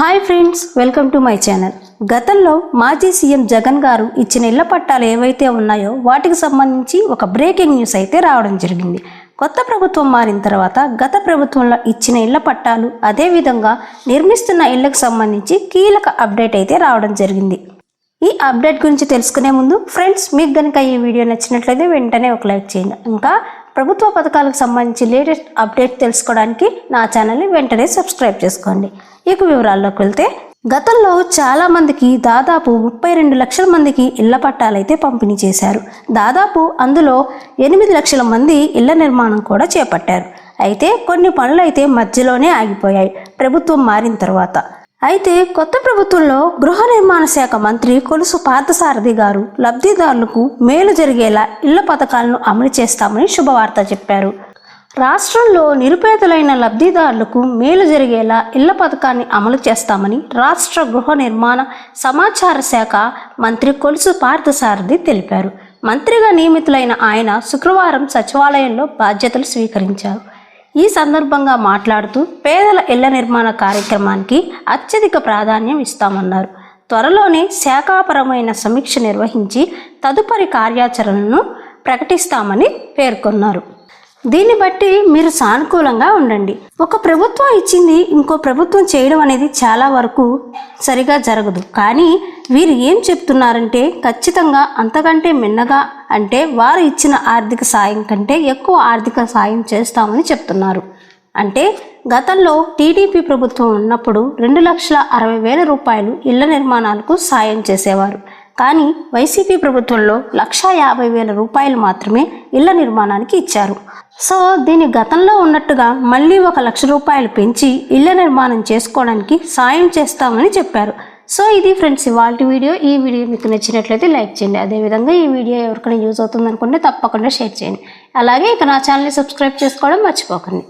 Hi friends welcome to my channel. గతంలో మాజీ CM Jagan గారు ఇచ్చిన ఇళ్ళ పట్టాలు ఏవైతే ఉన్నాయో వాటికి సంబంధించి ఒక బ్రేకింగ్ న్యూస్ అయితే రావడం జరిగింది. కొత్త ప్రభుత్వం మారిన తర్వాత గత ప్రభుత్వంలో ఇచ్చిన ఇళ్ళ పట్టాలు అదేవిధంగా నిర్మిస్తున్న ఇళ్ళకు సంబంధించి కీలక అప్డేట్ అయితే రావడం జరిగింది. ఈ అప్డేట్ గురించి తెలుసుకునే ముందు ఫ్రెండ్స్ మీకు కనుక ఈ వీడియో నచ్చినట్లయితే వెంటనే ఒక లైక్ చేయండి. ఇంకా ప్రభుత్వ పథకాలకు సంబంధించి లేటెస్ట్ అప్డేట్ తెలుసుకోవడానికి నా ఛానల్ని వెంటనే సబ్స్క్రైబ్ చేసుకోండి. ఇక వివరాల్లోకి వెళ్తే గతంలో చాలా మందికి దాదాపు ముప్పై రెండు లక్షల మందికి ఇళ్ళ పట్టాలైతే పంపిణీ చేశారు. దాదాపు అందులో ఎనిమిది లక్షల మంది ఇళ్ళ నిర్మాణం కూడా చేపట్టారు. అయితే కొన్ని పనులు అయితే మధ్యలోనే ఆగిపోయాయి. ప్రభుత్వం మారిన తర్వాత అయితే కొత్త ప్రభుత్వంలో గృహ నిర్మాణ శాఖ మంత్రి కొలుసు పార్థసారథి గారు లబ్ధిదారులకు మేలు జరిగేలా ఇళ్ళ పథకాలను అమలు చేస్తామని శుభవార్త చెప్పారు. రాష్ట్రంలో నిరుపేదలైన లబ్ధిదారులకు మేలు జరిగేలా ఇళ్ళ పథకాన్ని అమలు చేస్తామని రాష్ట్ర గృహ నిర్మాణ సమాచార శాఖ మంత్రి కొలుసు పార్థసారథి తెలిపారు. మంత్రిగా నియమితులైన ఆయన శుక్రవారం సచివాలయంలో బాధ్యతలు స్వీకరించారు. ఈ సందర్భంగా మాట్లాడుతూ పేదల ఇళ్ళ నిర్మాణ కార్యక్రమానికి అత్యధిక ప్రాధాన్యం ఇస్తామన్నారు. త్వరలోనే శాఖాపరమైన సమీక్ష నిర్వహించి తదుపరి కార్యాచరణను ప్రకటిస్తామని పేర్కొన్నారు. దీన్ని బట్టి మీరు సానుకూలంగా ఉండండి. ఒక ప్రభుత్వం ఇచ్చింది ఇంకో ప్రభుత్వం చేయడం అనేది చాలా వరకు సరిగా జరగదు. కానీ వీరు ఏం చెప్తున్నారంటే ఖచ్చితంగా అంతకంటే మిన్నగా అంటే వారు ఇచ్చిన ఆర్థిక సాయం కంటే ఎక్కువ ఆర్థిక సాయం చేస్తామని చెప్తున్నారు. అంటే గతంలో టీడీపీ ప్రభుత్వం ఉన్నప్పుడు రెండు లక్షల అరవై వేల రూపాయలు ఇళ్ళ నిర్మాణాలకు సాయం చేసేవారు. కానీ వైసీపీ ప్రభుత్వంలో లక్షా యాభై వేల రూపాయలు మాత్రమే ఇళ్ళ నిర్మాణానికి ఇచ్చారు. సో దీని గతంలో ఉన్నట్టుగా మళ్ళీ ఒక లక్ష రూపాయలు పెంచి ఇళ్ళ నిర్మాణం చేసుకోవడానికి సాయం చేస్తామని చెప్పారు. సో ఇది ఫ్రెండ్స్ ఇవాళ వీడియో. ఈ వీడియో మీకు నచ్చినట్లయితే లైక్ చేయండి. అదేవిధంగా ఈ వీడియో ఎవరికైనా యూజ్ అవుతుంది అనుకుంటే తప్పకుండా షేర్ చేయండి. అలాగే ఇక నా ఛానల్ని సబ్స్క్రైబ్ చేసుకోవడం మర్చిపోకండి.